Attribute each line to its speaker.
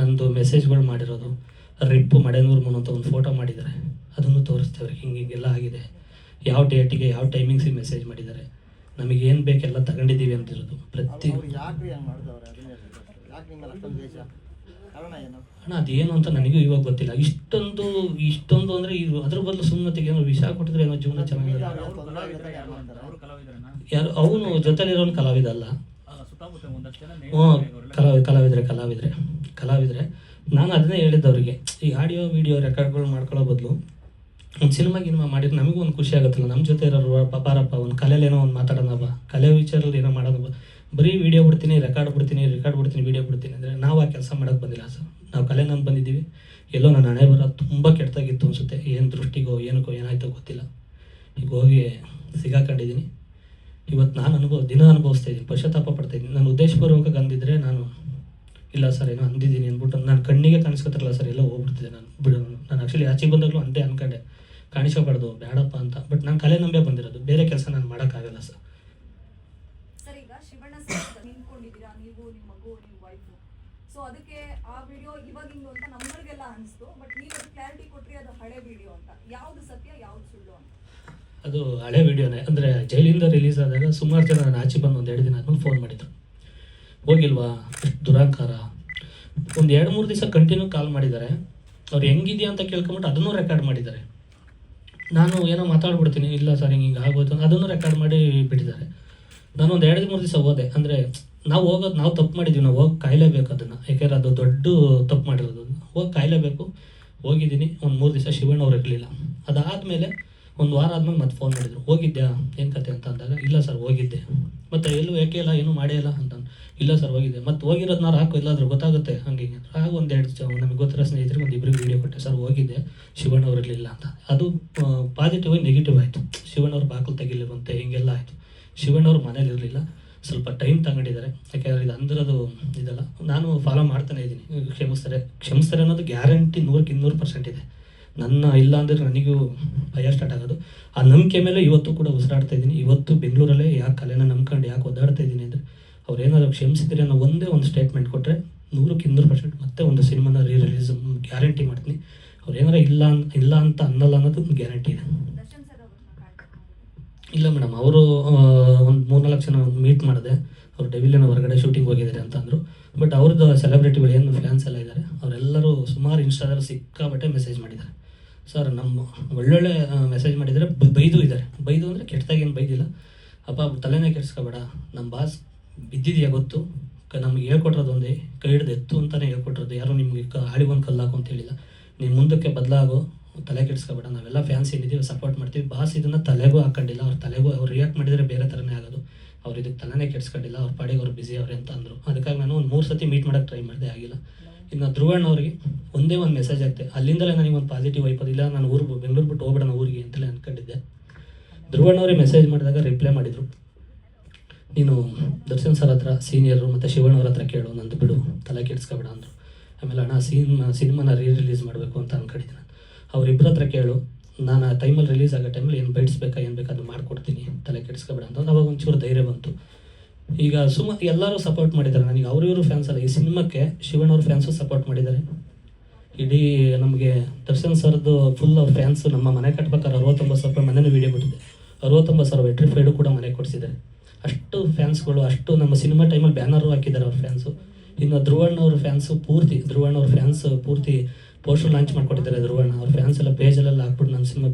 Speaker 1: ನಂದು ಮೆಸೇಜ್ಗಳು ಮಾಡಿರೋದು ರಿಪ್ಪು ಮಡೆನೂರು ಮನು ಅಂತ ಒಂದು ಫೋಟೋ ಮಾಡಿದ್ದಾರೆ. ಅದನ್ನು ತೋರಿಸ್ತೇವೆ ಹಿಂಗೆ ಹಿಂಗೆಲ್ಲ ಆಗಿದೆ. ಯಾವ ಡೇಟಿಗೆ ಯಾವ ಟೈಮಿಂಗ್ಸಿಗೆ ಮೆಸೇಜ್ ಮಾಡಿದ್ದಾರೆ. ನಮಗೆ ಏನು ಬೇಕೆಲ್ಲ ತಗೊಂಡಿದ್ದೀವಿ ಅಂತಿರೋದು. ಪ್ರತಿ ಅಣ್ಣ ಅದೇನು ಅಂತ ನನಗೂ ಇವಾಗ ಗೊತ್ತಿಲ್ಲ. ಇಷ್ಟೊಂದು ಇಷ್ಟೊಂದು ಅಂದರೆ ಇದು ಅದ್ರ ಬದಲು ಸುಮ್ಮನೆ ಏನೋ ವಿಷ ಕೊಟ್ಟಿದ್ರೆ ಏನೋ ಜೀವನ ಚೆನ್ನಾಗಿದೆ
Speaker 2: ಯಾರು
Speaker 1: ಅವನು ಜೊತೆಲಿರೋನು ಕಲಾವಿದ ಅಲ್ಲ.
Speaker 3: ಅಲ್ಲ
Speaker 1: ಕಲಾವಿದ ಕಲಾವಿದ್ರೆ ಕಲಾವಿದ್ರೆ ಕಲಾವಿದ್ರೆ. ನಾನು ಅದನ್ನೇ ಹೇಳಿದ್ದವರಿಗೆ. ಈ ಆಡಿಯೋ ವಿಡಿಯೋ ರೆಕಾರ್ಡ್ಗಳು ಮಾಡ್ಕೊಳ್ಳೋ ಬದಲು ಒಂದು ಸಿನಿಮಾ ಗಿನಿಮಾ ಮಾಡಿದ್ರೆ ನಮಗೂ ಒಂದು ಖುಷಿ ಆಗುತ್ತಲ್ಲ. ನಮ್ಮ ಜೊತೆ ಇರೋರು ಪಾಪಾರಪ್ಪ ಒಂದು ಕಲೆಯಲ್ಲಿ ಏನೋ ಒಂದು ಮಾತಾಡೋಣ ಬಾ. ಕಲೆ ವಿಚಾರದಲ್ಲಿ ಏನೋ ಮಾಡೋಣ ಬರೀ ವಿಡಿಯೋ ಬಿಡ್ತೀನಿ ರೆಕಾರ್ಡ್ ಬಿಡ್ತೀನಿ ರೆಕಾರ್ಡ್ ಬಿಡ್ತೀನಿ ವಿಡಿಯೋ ಬಿಡ್ತೀನಿ ಅಂದರೆ ನಾವು ಆ ಕೆಲಸ ಮಾಡೋಕ್ಕೆ ಬಂದಿಲ್ಲ ಸರ್. ನಾವು ಕಲೆ ನಾನು ಬಂದಿದ್ದೀವಿ. ಎಲ್ಲೋ ನನ್ನ ಹಣೆ ಬರ ತುಂಬ ಕೆಟ್ಟದಾಗಿತ್ತು ಅನಿಸುತ್ತೆ. ಏನು ದೃಷ್ಟಿಗೋ, ಏನಕ್ಕೋ, ಏನಾಯ್ತೋ ಗೊತ್ತಿಲ್ಲ. ಈಗ ಹೋಗಿ ಸಿಗಾಕೊಂಡಿದ್ದೀನಿ. ಇವತ್ತು ನಾನು ಅನುಭವ, ದಿನ ಅನುಭವಿಸ್ತಾ ಇದ್ದೀನಿ, ಪಶ್ಚಾತ್ತಾಪ ಪಡ್ತಾ ಇದ್ದೀನಿ. ನಾನು ಉದ್ದೇಶಪೂರ್ವಕ ಅಂದಿದ್ರೆ ನಾನು, ಇಲ್ಲ ಸರ್, ಏನೋ ಅಂದಿದ್ದೀನಿ ಅಂದ್ಬಿಟ್ಟು ನಾನು ಕಣ್ಣಿಗೆ ಕಾಣಿಸ್ಕೊತಿರಲ್ಲ ಸರ್, ಎಲ್ಲ ಹೋಗ್ಬಿಡ್ತಿದ್ದೆ ನಾನು, ಬಿಡು. ನಾನು ಆ್ಯಕ್ಚುಲಿ ಆಚೆ ಬಂದಾಗಲೂ ಅಂತೆ ಅನ್ಕೊಂಡೆ. ಕಾಣಿಸ್ಕೋಬಾರ್ದು ಬೇಡಪ್ಪ ಅಂತ. ಬಟ್ ನಾನು ಕಲೆ ನಂಬೆ ಬಂದಿರೋದು. ಬೇರೆ ಕೆಲಸ ನಾನು ಮಾಡೋಕ್ಕಾಗಲ್ಲ ಸರ್.
Speaker 4: ಅದಕ್ಕೆ ಆ ವಿಡಿಯೋ ಇವಾಗಿಂದು ಅಂತ ನಮ್ಮವ್ರಿಗೆಲ್ಲ ಅನಿಸ್ತು. ಬಟ್ ನೀವು ಕ್ಲಾರಿಟಿ ಕೊಟ್ರಿ, ಅದು ಹಳೆ ವಿಡಿಯೋ ಅಂತ. ಯಾವ್ದು ಸತ್ಯ, ಯಾವ್ದು ಸುಳ್ಳು ಅಂತ.
Speaker 1: ಅದು ಹಳೆ ವಿಡಿಯೋನೇ. ಅಂದರೆ ಜೈಲಿಂದ ರಿಲೀಸ್ ಆದಾಗ ಸುಮಾರು ಜನ ನಾನು ಆಚೆ ಬಂದು ಒಂದು ಎರಡು ದಿನ ಆದ್ಮೇಲೆ ಫೋನ್ ಮಾಡಿದ್ರು. ಹೋಗಿಲ್ವಾ? ದುರಾಕಾರ. ಒಂದು ಎರಡು ಮೂರು ದಿವಸ ಕಂಟಿನ್ಯೂ ಕಾಲ್ ಮಾಡಿದ್ದಾರೆ. ಅವ್ರು ಹೆಂಗಿದೆಯಾ ಅಂತ ಕೇಳ್ಕೊಂಬಿಟ್ಟು ಅದನ್ನು ರೆಕಾರ್ಡ್ ಮಾಡಿದ್ದಾರೆ. ನಾನು ಏನೋ ಮಾತಾಡ್ಬಿಡ್ತೀನಿ, ಇಲ್ಲ ಸರ್, ಹಿಂಗೆ ಹಿಂಗೆ ಆಗೋಯ್ತು ಅದನ್ನು ರೆಕಾರ್ಡ್ ಮಾಡಿ ಬಿಟ್ಟಿದ್ದಾರೆ. ನಾನು ಒಂದು ಎರಡು ಮೂರು ದಿವಸ ಹೋದೆ. ಅಂದರೆ ನಾವು ಹೋಗೋದು, ನಾವು ತಪ್ಪು ಮಾಡಿದ್ದೀವಿ ನಾವು ಹೋಗಿ ಕಾಯಲೇಬೇಕು ಅದನ್ನು. ಯಾಕೆಂದ್ರೆ ಅದು ದೊಡ್ಡ ತಪ್ಪು ಮಾಡಿರೋದು. ಹೋಗಿ ಕಾಯಲೇಬೇಕು. ಹೋಗಿದ್ದೀನಿ, ಒಂದು ಮೂರು ದಿವಸ ಶಿವಣ್ಣ ಅವ್ರು ಇರಲಿಲ್ಲ. ಅದಾದಮೇಲೆ ಒಂದು ವಾರ ಆದ್ಮೇಲೆ ಮತ್ತೆ ಫೋನ್ ಮಾಡಿದ್ರು. ಹೋಗಿದ್ಯಾ? ಏನು ಕತೆ ಅಂತ ಅಂದಾಗ, ಇಲ್ಲ ಸರ್ ಹೋಗಿದ್ದೆ. ಮತ್ತೆ ಎಲ್ಲೂ ಯಾಕೆ ಇಲ್ಲ, ಏನೂ ಮಾಡೇ ಇಲ್ಲ ಅಂತ ಇಲ್ಲ ಸರ್ ಹೋಗಿದ್ದೆ. ಮತ್ತೆ ಹೋಗಿರೋದು ನಾರು ಹಾಕೋ ಇಲ್ಲಾದ್ರೆ ಗೊತ್ತಾಗುತ್ತೆ. ಹಂಗೆ. ಆಗ ಒಂದು ಎರಡು ಜ ನಮಗೆ ಗೊತ್ತಿರೋ ಸ್ನೇಹಿತರಿಗೆ ಒಂದು ಇಬ್ಬರಿಗೆ ವೀಡಿಯೋ ಕೊಟ್ಟೆ. ಸರ್ ಹೋಗಿದ್ದೆ. ಶಿವಣ್ಣ ಅವ್ರು ಇರಲಿಲ್ಲ ಅಂತ. ಅದು ಪಾಸಿಟಿವ್ ಆಗಿ ನೆಗೆಟಿವ್ ಆಯಿತು. ಶಿವಣ್ಣವ್ರ ಬಾಕಲು ತೆಗಿಲಿ ಬಂತೆ ಹಿಂಗೆಲ್ಲ ಆಯಿತು. ಶಿವಣ್ಣ ಅವ್ರು ಮನೇಲಿ ಇರಲಿಲ್ಲ. ಸ್ವಲ್ಪ ಟೈಮ್ ತಗೊಂಡಿದ್ದಾರೆ. ಯಾಕೆಂದರೆ ಇದು ಅಂದ್ರದು ಇದಲ್ಲ. ನಾನು ಫಾಲೋ ಮಾಡ್ತಾನೆ ಇದ್ದೀನಿ. ಕ್ಷಮಿಸ್ತಾರೆ. ಕ್ಷಮಿಸ್ತಾರೆ ಅನ್ನೋದು ಗ್ಯಾರಂಟಿ ನೂರಕ್ಕೆ ಇನ್ನೂರು ಪರ್ಸೆಂಟ್ ಇದೆ. ನನ್ನ ಇಲ್ಲ ಅಂದರೆ ನನಗೂ ಭಯ ಸ್ಟಾರ್ಟ್ ಆಗೋದು. ಆ ನಂಬಿಕೆ ಮೇಲೆ ಇವತ್ತು ಕೂಡ ಉಸಿರಾಡ್ತಾ ಇದ್ದೀನಿ. ಇವತ್ತು ಬೆಂಗಳೂರಲ್ಲೇ ಯಾಕೆ ಕಲೆನ ನಂಬ್ಕೊಂಡು ಯಾಕೆ ಒದ್ದಾಡ್ತಾ ಇದ್ದೀನಿ ಅಂದರೆ ಅವ್ರು ಏನಾದರೂ ಕ್ಷಮಿಸಿದ್ರೆ ಅನ್ನೋ ಒಂದೇ ಒಂದು ಸ್ಟೇಟ್ಮೆಂಟ್ ಕೊಟ್ಟರೆ ನೂರಕ್ಕೆ ಇನ್ನೂರು ಪರ್ಸೆಂಟ್ ಮತ್ತೆ ಒಂದು ಸಿನಿಮಾನ ರೀ ರಿಲೀಸ್ ಗ್ಯಾರಂಟಿ ಮಾಡ್ತೀನಿ. ಅವ್ರು ಏನಾರ ಇಲ್ಲ ಇಲ್ಲ ಅಂತ ಅನ್ನಲ್ಲ ಅನ್ನೋದು ಗ್ಯಾರಂಟಿ ಇದೆ. ಇಲ್ಲ ಮೇಡಮ್ ಅವರು ಒಂದು ಮೂರ್ನಾಲ್ಕು ಜನ ಮೀಟ್ ಮಾಡಿದೆ. ಅವ್ರು ಡೆವಿಲಿನ ಹೊರಗಡೆ ಶೂಟಿಂಗ್ ಹೋಗಿದ್ದಾರೆ ಅಂತ ಅಂದರು. ಬಟ್ ಅವ್ರದ್ದು ಸೆಲೆಬ್ರಿಟಿಗಳು ಏನು ಫ್ಯಾನ್ಸ್ ಎಲ್ಲ ಇದ್ದಾರೆ ಅವರೆಲ್ಲರೂ ಸುಮಾರು ಇನ್ಸ್ಟಾದಲ್ಲಿ ಸಿಕ್ಕಾಬಟ್ಟೆ ಮೆಸೇಜ್ ಮಾಡಿದ್ದಾರೆ. ಸರ್, ನಮ್ಮ ಒಳ್ಳೊಳ್ಳೆ ಮೆಸೇಜ್ ಮಾಡಿದರೆ ಬೈದು ಇದ್ದಾರೆ ಬೈದು ಅಂದರೆ ಕೆಟ್ಟದಾಗಿ ಏನು ಬೈದಿಲ್ಲ. ಅಪ್ಪ, ತಲೆನೇ ಕೆಡಿಸ್ಕೋಬೇಡ. ನಮ್ಮ ಬಾಸ್ ಬಿದ್ದಿದೆಯಾ ಗೊತ್ತು. ಕ, ನಮ್ಗೆ ಹೇಳ್ಕೊಟ್ರೋದು ಒಂದೇ ಕೈ ಹಿಡ್ದು ಎತ್ತು ಅಂತಲೇ ಹೇಳ್ಕೊಟ್ರದ್ದು ಯಾರು ನಿಮಗೆ ಕ ಆಳಿಗೆ ಒಂದು ಕಲ್ಲು ಹಾಕು ಅಂತ ಹೇಳಿಲ್ಲ. ನೀವು ಮುಂದಕ್ಕೆ ಬದಲಾಗೋ, ತಲೆ ಕೆಡಿಸ್ಕೋಬೇಡ. ನಾವೆಲ್ಲ ಫ್ಯಾನ್ಸ್ ಏನಿದ್ದೀವಿ ಸಪೋರ್ಟ್ ಮಾಡ್ತೀವಿ. ಬಾಸ್ ಇದನ್ನು ತಲೆಗೂ ಹಾಕೊಂಡಿಲ್ಲ. ಅವ್ರ ತಲೆಗೂ, ಅವ್ರು ರಿಯಾಕ್ಟ್ ಮಾಡಿದರೆ ಬೇರೆ ಥರನೇ ಆಗೋದು. ಅವ್ರು ಇದಕ್ಕೆ ತಲೆನೇ ಕೆಡಿಸ್ಕೊಂಡಿಲ್ಲ. ಅವ್ರ ಪಾಡಿಗೆ ಅವ್ರು ಬ್ಯುಸಿ ಅವ್ರೆ ಅಂತ ಅಂದರು. ಅದಕ್ಕಾಗಿ ನಾನು ಒಂದು ಮೂರು ಸತಿ ಮೀಟ್ ಮಾಡೋಕ್ಕೆ ಟ್ರೈ ಮಾಡಿದೆ ಆಗಿಲ್ಲ. ಇನ್ನು ಧ್ರುವಣ್ಣ ಅವರಿಗೆ ಒಂದೇ ಒಂದು ಮೆಸೇಜ್ ಆಗ್ತೆ. ಅಲ್ಲಿಂದಲೇ ನನಗೆ ಒಂದು ಪಾಸಿಟಿವ್ ವೈಪೋದು ಇಲ್ಲ ನಾನು ಊರು ಬೆಂಗಳೂರು ಬಿಟ್ಟು ಹೋಗ್ಬಿಡೋಣ ಊರಿಗೆ ಅಂತಲೇ ಅಂದ್ಕೊಂಡಿದ್ದೆ ಧ್ರುವಣ್ಣವ್ರಿಗೆ ಮೆಸೇಜ್ ಮಾಡಿದಾಗ ರಿಪ್ಲೈ ಮಾಡಿದರು. ನೀನು ದರ್ಶನ್ ಸರ್ ಹತ್ರ ಸೀನಿಯರು ಮತ್ತು ಶಿವಣ್ಣವ್ರ ಹತ್ರ ಕೇಳು, ನಂದು ಬಿಡು, ತಲೆ ಕೆಡಿಸ್ಕೊಬೇಡ ಅಂದರು. ಆಮೇಲೆ ಅಣ್ಣ, ಸಿನಿಮಾ, ಸಿನಿಮಾನ ರೀ ರಿಲೀಸ್ ಮಾಡಬೇಕು ಅಂತ ಅಂದ್ಕೊಂಡಿದ್ದೆ ನಾನು. ಹತ್ರ ಕೇಳು. ನಾನು ಆ ಟೈಮಲ್ಲಿ ರಿಲೀಸ್ ಆಗೋ ಟೈಮಲ್ಲಿ ಏನು ಬೈಟ್ಸ್ ಬೇಕಾ, ಏನು ಬೇಕಾ ಮಾಡಿಕೊಡ್ತೀನಿ ಮಾಡ್ಕೊಡ್ತೀನಿ. ತಲೆ ಕೆಡಿಸ್ಕೊಬೇಡ ಅಂತ. ಅವಾಗ ಒಂಚೂರು ಧೈರ್ಯ ಬಂತು. ಈಗ ಸುಮಾರು ಎಲ್ಲರೂ ಸಪೋರ್ಟ್ ಮಾಡಿದ್ದಾರೆ. ನನಗೆ ಅವ್ರಿವರು ಫ್ಯಾನ್ಸ್ ಅಲ್ಲ. ಈ ಸಿನಿಮಾಕ್ಕೆ ಶಿವಣ್ಣ ಅವ್ರ ಫ್ಯಾನ್ಸು ಸಪೋರ್ಟ್ ಮಾಡಿದ್ದಾರೆ. ಇಡೀ ನಮಗೆ ದರ್ಶನ್ ಸರ್ದು ಫುಲ್ ಅವ್ರ ಫ್ಯಾನ್ಸ್ ನಮ್ಮ ಮನೆ ಕಟ್ಬೇಕಾದ್ರೆ ಅರವತ್ತೊಂಬತ್ತು ಸಾವಿರ ರೂಪಾಯಿ ಮನೇನೂ ವೀಡಿಯೋ ಕೊಟ್ಟಿದ್ದೆ ಅರವತ್ತೊಂಬತ್ತು ಸಾವಿರ ವೆಟ್ರಿಫೈಡು ಕೂಡ ಮನೆ ಕೊಡಿಸಿದ್ದಾರೆ. ಅಷ್ಟು ಫ್ಯಾನ್ಸ್ಗಳು ಅಷ್ಟು ನಮ್ಮ ಸಿನಿಮಾ ಟೈಮಲ್ಲಿ ಬ್ಯಾನರು ಹಾಕಿದ್ದಾರೆ ಅವ್ರ ಫ್ಯಾನ್ಸು ಇನ್ನು ಧ್ರುವಣ್ಣ ಅವ್ರ ಫ್ಯಾನ್ಸು ಪೂರ್ತಿ, ಧ್ರುವಣ್ಣ ಅವ್ರ ಫ್ಯಾನ್ಸ್ ಪೂರ್ತಿ ಪೋಸ್ಟರ್ ಲಾಂಚ್ ಮಾಡಿಕೊಟ್ಟಿದ್ದಾರೆ ಧ್ರುವಣ್ಣ. ಅವ್ರ ಫ್ಯಾನ್ಸ್ ಎಲ್ಲ ಪೇಜಲ್ಲೆಲ್ಲ ಹಾಕ್ಬಿಟ್ಟು ನಮ್ಮ ಸಿನಿಮಾ